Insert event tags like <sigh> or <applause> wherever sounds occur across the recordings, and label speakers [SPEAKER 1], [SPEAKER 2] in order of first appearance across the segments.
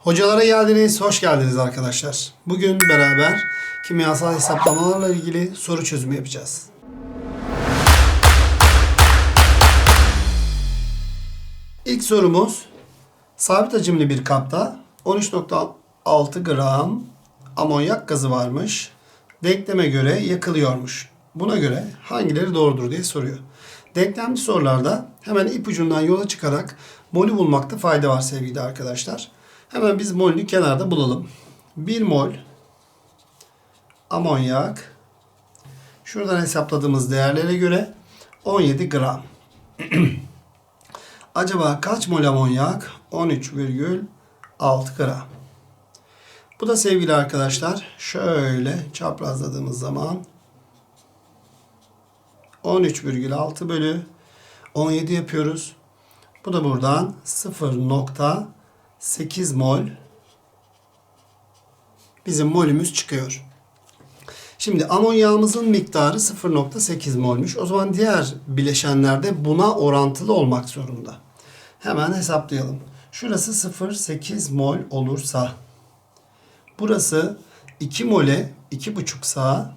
[SPEAKER 1] Hocalara geldiniz, hoş geldiniz arkadaşlar. Bugün beraber kimyasal hesaplamalarla ilgili soru çözümü yapacağız. İlk sorumuz sabit hacimli bir kapta 13.6 gram amonyak gazı varmış. Denkleme göre yakılıyormuş. Buna göre hangileri doğrudur diye soruyor. Denklemli sorularda hemen ipucundan yola çıkarak molü bulmakta fayda var sevgili arkadaşlar. Hemen biz molünü kenarda bulalım. 1 mol amonyak şuradan hesapladığımız değerlere göre 17 gram. <clears throat> Acaba kaç mol amonyak? 13,6 gram. Bu da sevgili arkadaşlar şöyle çaprazladığımız zaman 13,6 bölü 17 yapıyoruz. Bu da buradan 0.8 mol bizim molümüz çıkıyor. Şimdi amonyağımızın miktarı 0.8 molmuş. O zaman diğer bileşenlerde buna orantılı olmak zorunda. Hemen hesaplayalım. Şurası 0.8 mol olursa burası 2 mole 2,5 sa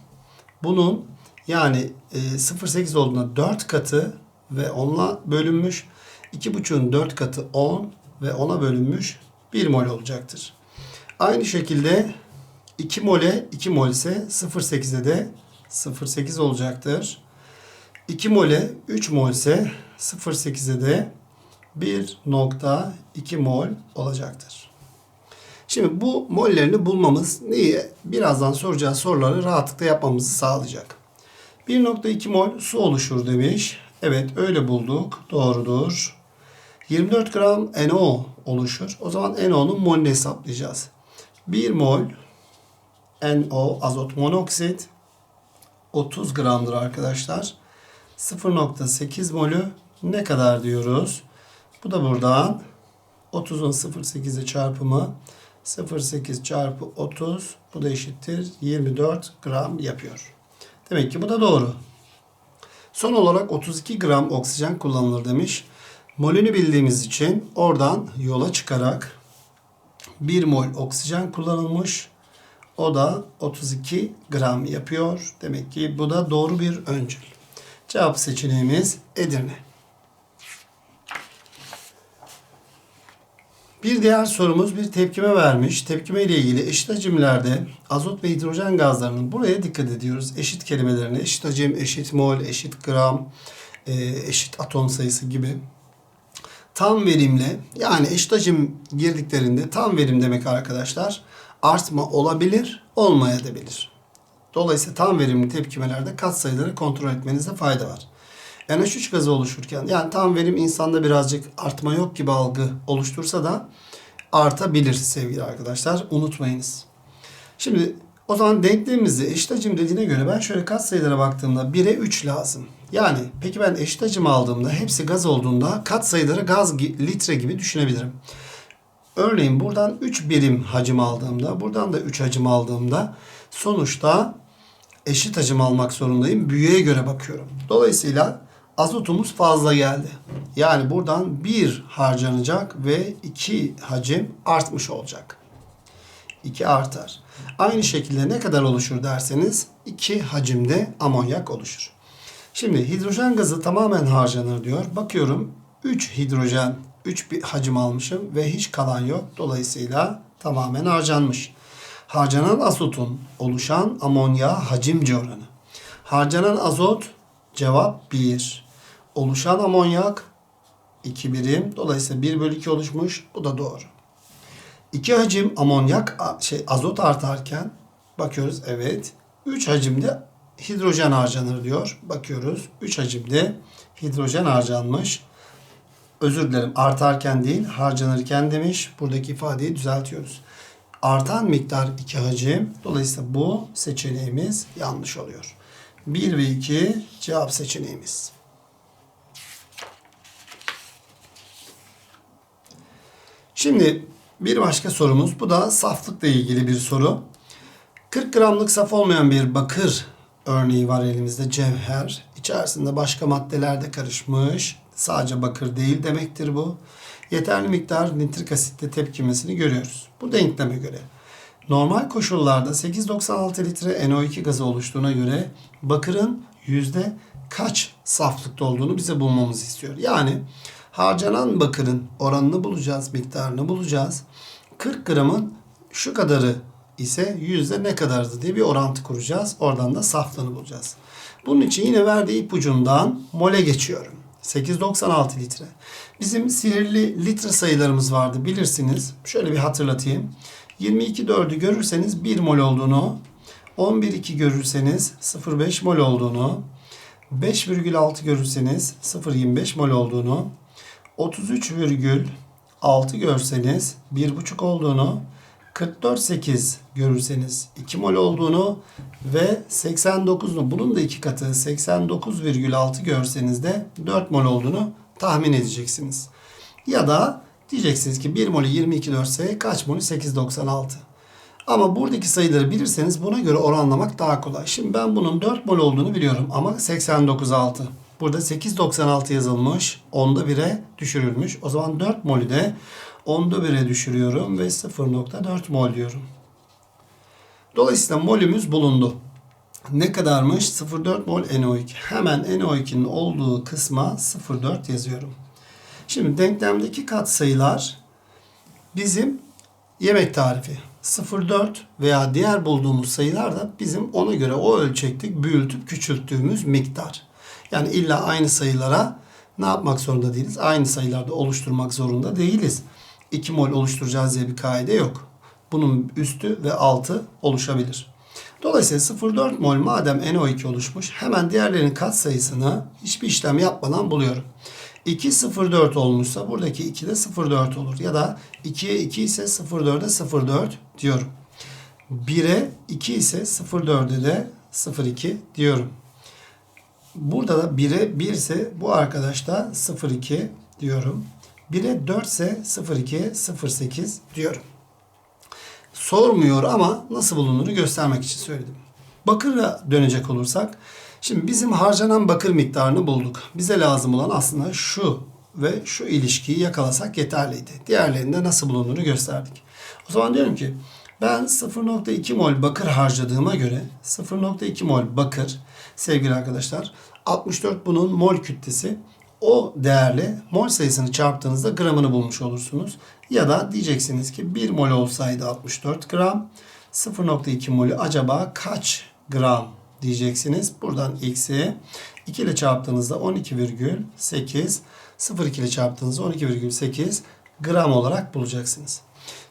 [SPEAKER 1] bunun yani e, 0.8 olduğunda 4 katı ve 10'la bölünmüş. 2,5'un 4 katı 10 ve 10'a bölünmüş 1 mol olacaktır. Aynı şekilde 2 mole 2 mol ise 0.8'e de 0.8 olacaktır. 2 mole 3 mol ise 0.8'e de 1.2 mol olacaktır. Şimdi bu mollerini bulmamız niye? Birazdan soracağı soruları rahatlıkla yapmamızı sağlayacak. 1.2 mol su oluşur demiş. Evet öyle bulduk. Doğrudur. 24 gram NO oluşur. O zaman NO'nun molünü hesaplayacağız. 1 mol NO azot monoksit 30 gramdır arkadaşlar. 0.8 molü ne kadar diyoruz? Bu da buradan 30'un 0.8'e çarpımı 0.8 çarpı 30 bu da eşittir 24 gram yapıyor. Demek ki bu da doğru. Son olarak 32 gram oksijen kullanılır demiş. Molünü bildiğimiz için oradan yola çıkarak 1 mol oksijen kullanılmış. O da 32 gram yapıyor. Demek ki bu da doğru bir öncül. Cevap seçeneğimiz Edirne. Bir diğer sorumuz bir tepkime vermiş. Tepkime ile ilgili eşit hacimlerde azot ve hidrojen gazlarının buraya dikkat ediyoruz. Eşit kelimelerine eşit hacim, eşit mol, eşit gram, e, eşit atom sayısı gibi. Tam verimle yani eşit hacim girdiklerinde tam verim demek arkadaşlar artma olabilir, olmayabilir. Dolayısıyla tam verimli tepkimelerde katsayıları kontrol etmenizde fayda var. NH3 gazı oluşurken yani tam verim insanda birazcık artma yok gibi algı oluştursa da artabilir sevgili arkadaşlar. Unutmayınız. Şimdi o zaman denklemimizde eşit hacim dediğine göre ben şöyle katsayılara baktığımda 1'e 3 lazım. Yani peki ben eşit hacim aldığımda hepsi gaz olduğunda katsayıları gaz litre gibi düşünebilirim. Örneğin buradan 3 birim hacim aldığımda, buradan da 3 hacim aldığımda sonuçta eşit hacim almak zorundayım. Büyüye göre bakıyorum. Dolayısıyla azotumuz fazla geldi. Yani buradan 1 harcanacak ve 2 hacim artmış olacak. 2 artar. Aynı şekilde ne kadar oluşur derseniz 2 hacimde amonyak oluşur. Şimdi hidrojen gazı tamamen harcanır diyor. Bakıyorum 3 hidrojen 3 bir hacim almışım ve hiç kalan yok. Dolayısıyla tamamen harcanmış. Harcanan azotun oluşan amonya hacimci oranı. Harcanan azot cevap 1. Oluşan amonyak 2 birim. Dolayısıyla 1 bölü 2 oluşmuş. Bu da doğru. 2 hacim amonyak şey azot artarken bakıyoruz evet. 3 hacimde hidrojen harcanır diyor. Bakıyoruz 3 hacimde hidrojen harcanmış. Özür dilerim artarken değil harcanırken demiş. Buradaki ifadeyi düzeltiyoruz. Artan miktar 2 hacim. Dolayısıyla bu seçeneğimiz yanlış oluyor. 1 ve 2 cevap seçeneğimiz. Şimdi bir başka sorumuz. Bu da saflıkla ilgili bir soru. 40 gramlık saf olmayan bir bakır örneği var elimizde cevher. İçerisinde başka maddeler de karışmış. Sadece bakır değil demektir bu. yeterli miktar nitrik asitle tepkimesini görüyoruz. Bu denkleme göre. Normal koşullarda 8.96 litre NO2 gazı oluştuğuna göre bakırın yüzde kaç saflıkta olduğunu bize bulmamızı istiyor. Yani harcanan bakırın oranını bulacağız, miktarını bulacağız. 40 gramın şu kadarı ise yüzde ne kadardı diye bir orantı kuracağız. Oradan da saflığını bulacağız. Bunun için yine verdiği ipucundan mole geçiyorum. 8.96 litre. Bizim sihirli litre sayılarımız vardı bilirsiniz. Şöyle bir hatırlatayım. 22.4'ü görürseniz 1 mol olduğunu, 11.2 görürseniz 0.5 mol olduğunu, 5,6 görürseniz 0.25 mol olduğunu, 33,6 görseniz 1,5 olduğunu, 44,8 görürseniz 2 mol olduğunu ve 89'un bunun da iki katı 89,6 görseniz de 4 mol olduğunu tahmin edeceksiniz. Ya da diyeceksiniz ki 1 molü 22,4 ise kaç molü 8,96. Ama buradaki sayıları bilirseniz buna göre oranlamak daha kolay. Şimdi ben bunun 4 mol olduğunu biliyorum ama 89,6. Burada 8,96 yazılmış. Onda 1'e düşürülmüş. O zaman 4 molü de onda 1'e düşürüyorum ve 0,4 mol diyorum. Dolayısıyla molümüz bulundu. Ne kadarmış? 0,4 mol NO2. Hemen NO2'nin olduğu kısma 0,4 yazıyorum. Şimdi denklemdeki katsayılar bizim yemek tarifi. 0,4 veya diğer bulduğumuz sayılar da bizim ona göre o ölçeklik büyütüp küçülttüğümüz miktar. Yani illa aynı sayılara ne yapmak zorunda değiliz? Aynı sayılarda oluşturmak zorunda değiliz. 2 mol oluşturacağız diye bir kaide yok. Bunun üstü ve altı oluşabilir. Dolayısıyla 0,4 mol madem NO2 oluşmuş hemen diğerlerinin katsayısını hiçbir işlem yapmadan buluyorum. 2 0,4 olmuşsa buradaki 2 de 0,4 olur. Ya da 2'ye 2 ise 0,4'e 0,4 diyorum. 1'e 2 ise 0,4'e de 0,2 diyorum. Burada da 1'e 1 ise bu arkadaş da 0,2 diyorum. 1'e 4 ise 0,2'ye 0,8 diyorum. Sormuyor ama nasıl bulunduğunu göstermek için söyledim. Bakır'a dönecek olursak Şimdi bizim harcanan bakır miktarını bulduk. Bize lazım olan aslında şu ve şu ilişkiyi yakalasak yeterliydi. Diğerlerinde nasıl bulunduğunu gösterdik. O zaman diyorum ki ben 0.2 mol bakır harcadığıma göre 0.2 mol bakır sevgili arkadaşlar 64 bunun mol kütlesi o değerle mol sayısını çarptığınızda gramını bulmuş olursunuz. Ya da diyeceksiniz ki 1 mol olsaydı 64 gram 0.2 molü acaba kaç gram diyeceksiniz. Buradan x'i 2 ile çarptığınızda 12,8 0,2 ile çarptığınızda 12,8 gram olarak bulacaksınız.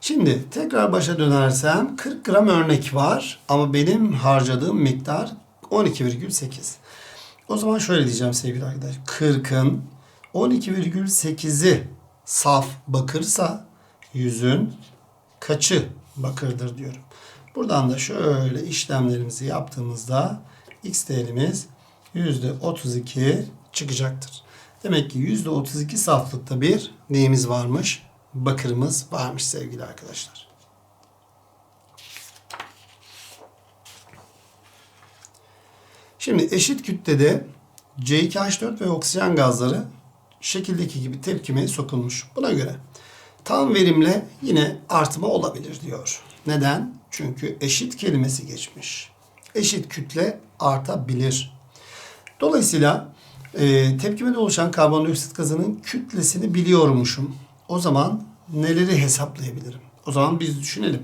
[SPEAKER 1] Şimdi tekrar başa dönersem 40 gram örnek var ama benim harcadığım miktar 12,8. O zaman şöyle diyeceğim sevgili arkadaşlar. 40'ın 12,8'i saf bakırsa yüzün kaçı bakırdır diyorum. Buradan da şöyle işlemlerimizi yaptığımızda x değerimiz %32 çıkacaktır. Demek ki %32 saflıkta bir neyimiz varmış? Bakırımız varmış sevgili arkadaşlar. Şimdi eşit kütlede C2H4 ve oksijen gazları şekildeki gibi tepkimeye sokulmuş. Buna göre tam verimle yine artma olabilir diyor. Neden? Çünkü eşit kelimesi geçmiş. Eşit kütle artabilir. Dolayısıyla e, tepkimede oluşan karbondioksit gazının kütlesini biliyormuşum. O zaman neleri hesaplayabilirim? O zaman biz düşünelim.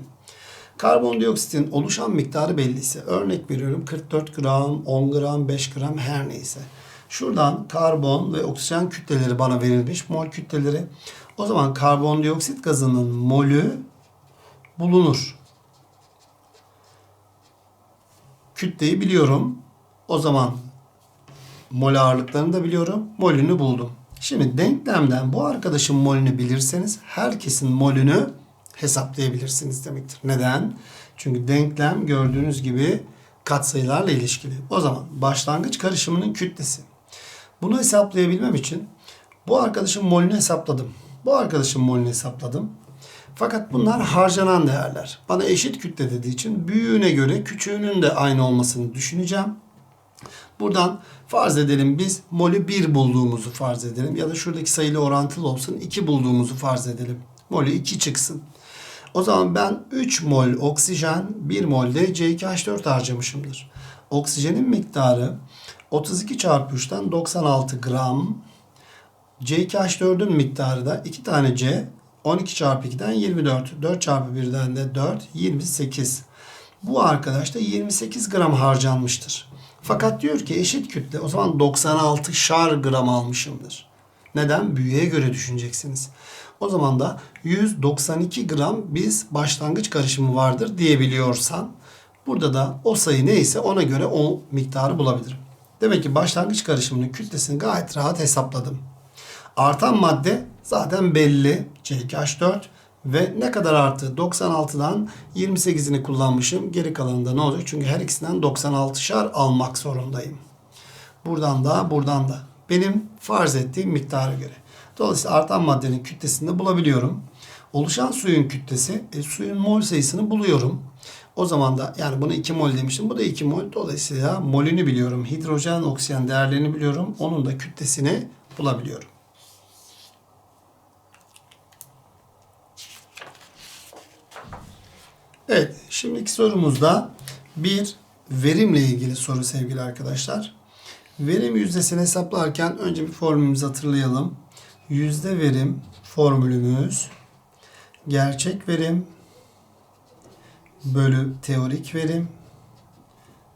[SPEAKER 1] Karbondioksitin oluşan miktarı belliyse, örnek veriyorum 44 gram, 10 gram, 5 gram her neyse. Şuradan karbon ve oksijen kütleleri bana verilmiş, mol kütleleri. O zaman karbondioksit gazının molü bulunur. Kütleyi biliyorum. O zaman mol ağırlıklarını da biliyorum. Molünü buldum. Şimdi denklemden bu arkadaşın molünü bilirseniz herkesin molünü hesaplayabilirsiniz demektir. Neden? Çünkü denklem gördüğünüz gibi katsayılarla ilişkili. O zaman başlangıç karışımının kütlesi. Bunu hesaplayabilmem için bu arkadaşın molünü hesapladım. Bu arkadaşın molünü hesapladım. Fakat bunlar harcanan değerler. Bana eşit kütle dediği için büyüğüne göre küçüğünün de aynı olmasını düşüneceğim. Buradan farz edelim biz molü 1 bulduğumuzu farz edelim. Ya da şuradaki sayıyla orantılı olsun 2 bulduğumuzu farz edelim. Molü 2 çıksın. O zaman ben 3 mol oksijen 1 mol de C2H4 harcamışımdır. Oksijenin miktarı 32 çarpı 3'ten 96 gram. C2H4'ün miktarı da 2 tane C 12 çarpı 2'den 24. 4 çarpı 1'den de 4 28. Bu arkadaş da 28 gram harcanmıştır. Fakat diyor ki eşit kütle o zaman 96 şar gram almışımdır. Neden? Büyüye göre düşüneceksiniz. O zaman da 192 gram biz başlangıç karışımı vardır diyebiliyorsan burada da o sayı neyse ona göre o miktarı bulabilirim. Demek ki başlangıç karışımının kütlesini gayet rahat hesapladım. Artan madde zaten belli. C2H4 ve ne kadar arttı? 96'dan 28'ini kullanmışım. Geri kalanında ne olacak? Çünkü her ikisinden 96'şar almak zorundayım. Buradan da buradan da. Benim farz ettiğim miktara göre. Dolayısıyla artan maddenin kütlesini de bulabiliyorum. Oluşan suyun kütlesi, e, suyun mol sayısını buluyorum. O zaman da yani bunu 2 mol demiştim. Bu da 2 mol. Dolayısıyla molünü biliyorum. Hidrojen, oksijen değerlerini biliyorum. Onun da kütlesini bulabiliyorum. Evet, şimdiki sorumuzda bir verimle ilgili soru sevgili arkadaşlar. Verim yüzdesini hesaplarken önce bir formülümüzü hatırlayalım. Yüzde verim formülümüz gerçek verim bölü teorik verim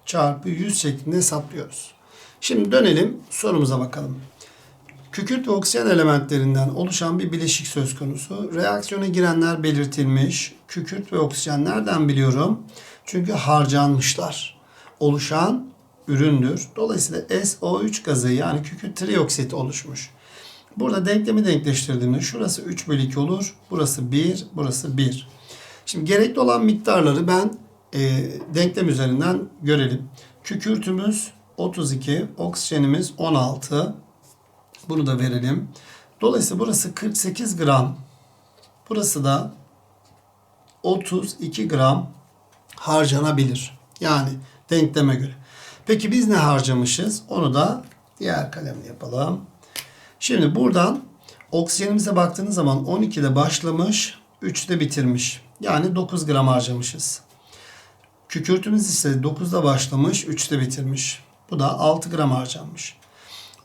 [SPEAKER 1] çarpı 100 şeklinde hesaplıyoruz. Şimdi dönelim sorumuza bakalım. Kükürt ve oksijen elementlerinden oluşan bir bileşik söz konusu. Reaksiyona girenler belirtilmiş. Kükürt ve oksijen nereden biliyorum? Çünkü harcanmışlar. Oluşan üründür. Dolayısıyla SO3 gazı yani kükürt trioksit oluşmuş. Burada denklemi denkleştirdiğimde şurası 3 bölü 2 olur. Burası 1, burası 1. Şimdi gerekli olan miktarları ben e, denklem üzerinden görelim. Kükürtümüz 32, oksijenimiz 16. Bunu da verelim. Dolayısıyla burası 48 gram. Burası da 32 gram harcanabilir. Yani denkleme göre. Peki biz ne harcamışız? Onu da diğer kalemle yapalım. Şimdi buradan oksijenimize baktığınız zaman 12'de başlamış, 3'te bitirmiş. Yani 9 gram harcamışız. Kükürtümüz ise 9'da başlamış, 3'te bitirmiş. Bu da 6 gram harcanmış.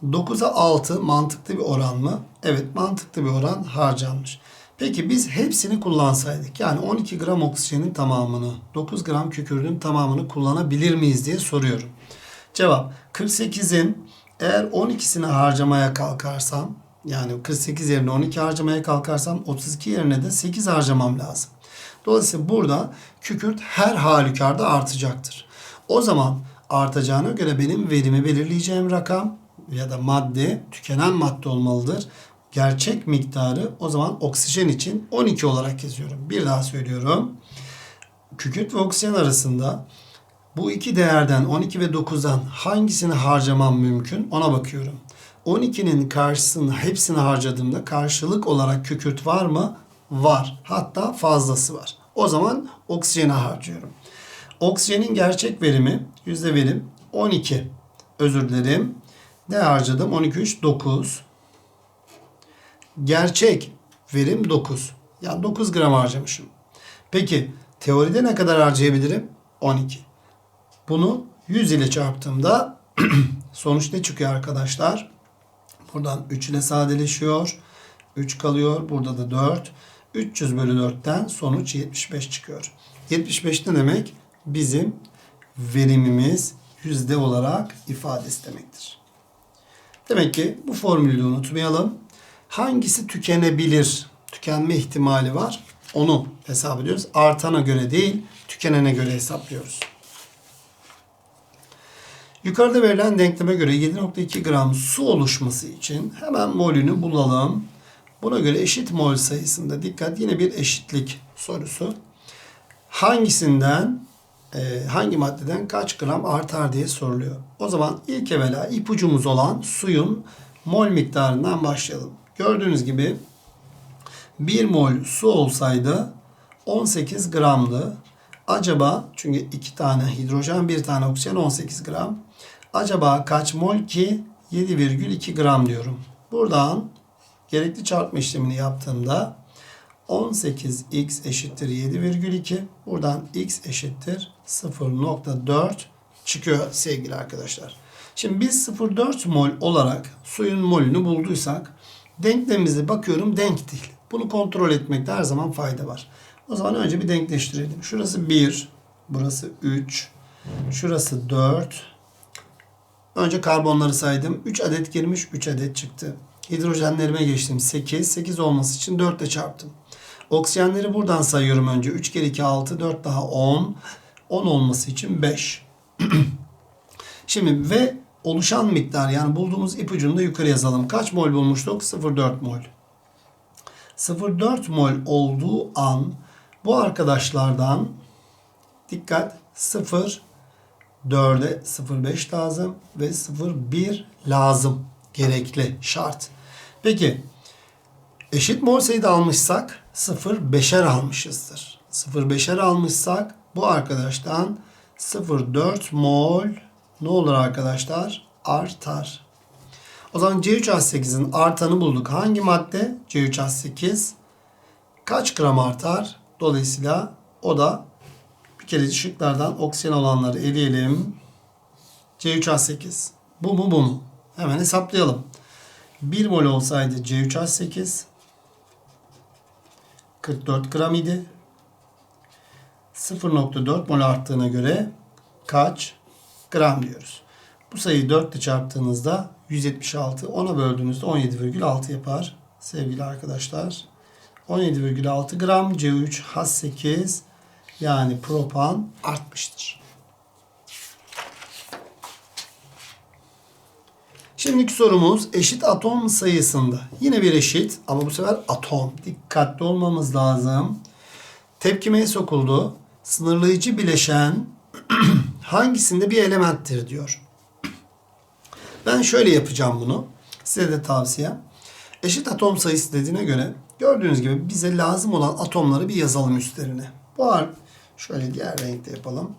[SPEAKER 1] 9'a 6 mantıklı bir oran mı? Evet mantıklı bir oran harcanmış. Peki biz hepsini kullansaydık yani 12 gram oksijenin tamamını 9 gram kükürdün tamamını kullanabilir miyiz diye soruyorum. Cevap 48'in eğer 12'sini harcamaya kalkarsam yani 48 yerine 12 harcamaya kalkarsam 32 yerine de 8 harcamam lazım. Dolayısıyla burada kükürt her halükarda artacaktır. O zaman artacağına göre benim verimi belirleyeceğim rakam ya da madde tükenen madde olmalıdır. Gerçek miktarı o zaman oksijen için 12 olarak yazıyorum. Bir daha söylüyorum. Kükürt ve oksijen arasında bu iki değerden 12 ve 9'dan hangisini harcamam mümkün ona bakıyorum. 12'nin karşısını hepsini harcadığımda karşılık olarak kükürt var mı? Var. Hatta fazlası var. O zaman oksijene harcıyorum. Oksijenin gerçek verimi, yüzde verim 12. Özür dilerim. Ne harcadım? 12, 3, 9. Gerçek verim 9. Yani 9 gram harcamışım. Peki teoride ne kadar harcayabilirim? 12. Bunu 100 ile çarptığımda <clears throat> sonuç ne çıkıyor arkadaşlar? Buradan 3 ile sadeleşiyor. 3 kalıyor. Burada da 4. 300 bölü 4'ten sonuç 75 çıkıyor. 75 ne demek? Bizim verimimiz yüzde olarak ifadesi demektir. Demek ki bu formülü unutmayalım. Hangisi tükenebilir? Tükenme ihtimali var. Onu hesap ediyoruz. Artana göre değil, tükenene göre hesaplıyoruz. Yukarıda verilen denkleme göre 7.2 gram su oluşması için hemen molünü bulalım. Buna göre eşit mol sayısında dikkat yine bir eşitlik sorusu. Hangisinden hangi maddeden kaç gram artar diye soruluyor. O zaman ilk evvela ipucumuz olan suyun mol miktarından başlayalım. Gördüğünüz gibi 1 mol su olsaydı 18 gramdı. Acaba çünkü iki tane hidrojen bir tane oksijen 18 gram. Acaba kaç mol ki? 7,2 gram diyorum. Buradan gerekli çarpma işlemini yaptığımda 18x eşittir 7,2. Buradan x eşittir 0.4 çıkıyor sevgili arkadaşlar. Şimdi biz 0.4 mol olarak suyun molünü bulduysak denklemimize bakıyorum denk değil. Bunu kontrol etmekte her zaman fayda var. O zaman önce bir denkleştirelim. Şurası 1, burası 3, şurası 4. Önce karbonları saydım. 3 adet girmiş, 3 adet çıktı. Hidrojenlerime geçtim. 8. 8 olması için 4 ile çarptım. Oksijenleri buradan sayıyorum önce. 3 kere 2 6, 4 daha 10. 10 olması için 5. <clears throat> Şimdi ve oluşan miktar yani bulduğumuz ipucunu da yukarı yazalım. Kaç mol bulmuştuk? 0,4 mol. 0,4 mol olduğu an bu arkadaşlardan dikkat 0 4'e 0,5 lazım ve 0,1 lazım. Gerekli şart. Peki eşit mol sayıda almışsak 0,5'er almışızdır. 0,5'er almışsak bu arkadaştan 0,4 mol ne olur arkadaşlar? Artar. O zaman C3H8'in artanı bulduk. Hangi madde? C3H8 kaç gram artar? Dolayısıyla o da bir kere şıklardan oksijen olanları eleyelim. C3H8. Bu mu bu mu? Hemen hesaplayalım. 1 mol olsaydı C3H8 44 gram idi. 0.4 mol arttığına göre kaç gram diyoruz. Bu sayıyı 4 ile çarptığınızda 176. 10'a böldüğünüzde 17,6 yapar sevgili arkadaşlar. 17,6 gram C3H8 yani propan artmıştır. Şimdiki sorumuz eşit atom sayısında. Yine bir eşit ama bu sefer atom. Dikkatli olmamız lazım. Tepkimeye sokuldu. Sınırlayıcı bileşen <clears throat> hangisinde bir elementtir diyor. Ben şöyle yapacağım bunu. Size de tavsiyem. Eşit atom sayısı dediğine göre gördüğünüz gibi bize lazım olan atomları bir yazalım üstlerine. Bu ar şöyle diğer renkte yapalım.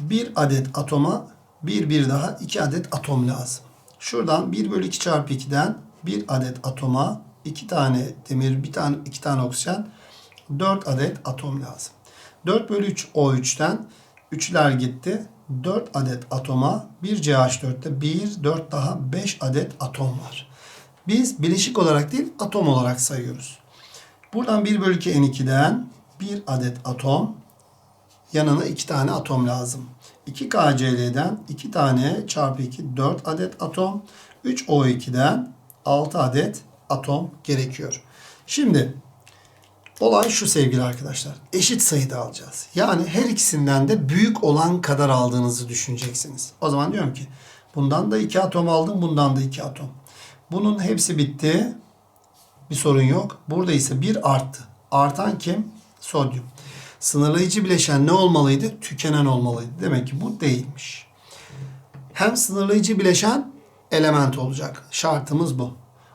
[SPEAKER 1] Bir adet atoma bir bir daha iki adet atom lazım. Şuradan 1 bölü 2 çarpı 2'den bir adet atoma iki tane demir, bir tane iki tane oksijen, 4 adet atom lazım. 4 bölü 3 O3'ten 3'ler gitti. 4 adet atoma bir CH4'te 1, 4 daha 5 adet atom var. Biz bileşik olarak değil atom olarak sayıyoruz. Buradan 1 bölü 2 N2'den 1 adet atom yanına 2 tane atom lazım. 2 KCl'den 2 tane çarpı 2 4 adet atom. 3 O2'den 6 adet atom gerekiyor. Şimdi olay şu sevgili arkadaşlar. Eşit sayıda alacağız. Yani her ikisinden de büyük olan kadar aldığınızı düşüneceksiniz. O zaman diyorum ki bundan da 2 atom aldım, bundan da 2 atom. Bunun hepsi bitti. Bir sorun yok. Burada ise 1 arttı. Artan kim? Sodyum. Sınırlayıcı bileşen ne olmalıydı? Tükenen olmalıydı. Demek ki bu değilmiş. Hem sınırlayıcı bileşen element olacak. Şartımız bu.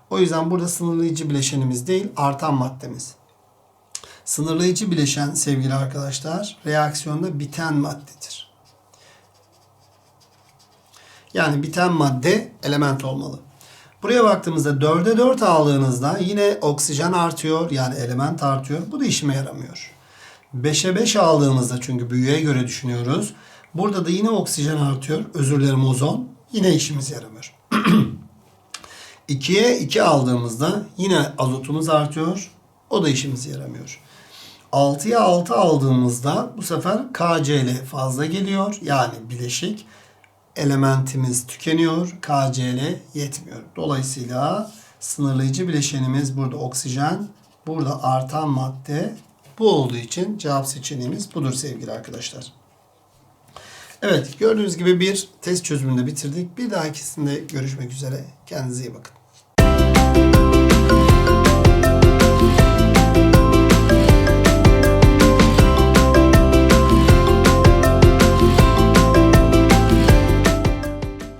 [SPEAKER 1] O yüzden burada sınırlayıcı bileşenimiz değil, artan maddemiz. Sınırlayıcı bileşen sevgili arkadaşlar reaksiyonda biten maddedir. Yani biten madde element olmalı. Buraya baktığımızda 4'e 4 aldığınızda yine oksijen artıyor yani element artıyor. Bu da işime yaramıyor. 5'e 5 aldığımızda çünkü büyüye göre düşünüyoruz. Burada da yine oksijen artıyor. Özür dilerim ozon. Yine işimiz yaramıyor. <clears throat> 2'ye 2 aldığımızda yine azotumuz artıyor. O da işimize yaramıyor. 6'ya 6 aldığımızda bu sefer KCl fazla geliyor. Yani bileşik elementimiz tükeniyor. KCl yetmiyor. Dolayısıyla sınırlayıcı bileşenimiz burada oksijen. Burada artan madde bu olduğu için cevap seçeneğimiz budur sevgili arkadaşlar. Evet gördüğünüz gibi bir test çözümünde bitirdik. Bir dahakisinde görüşmek üzere. Kendinize iyi bakın.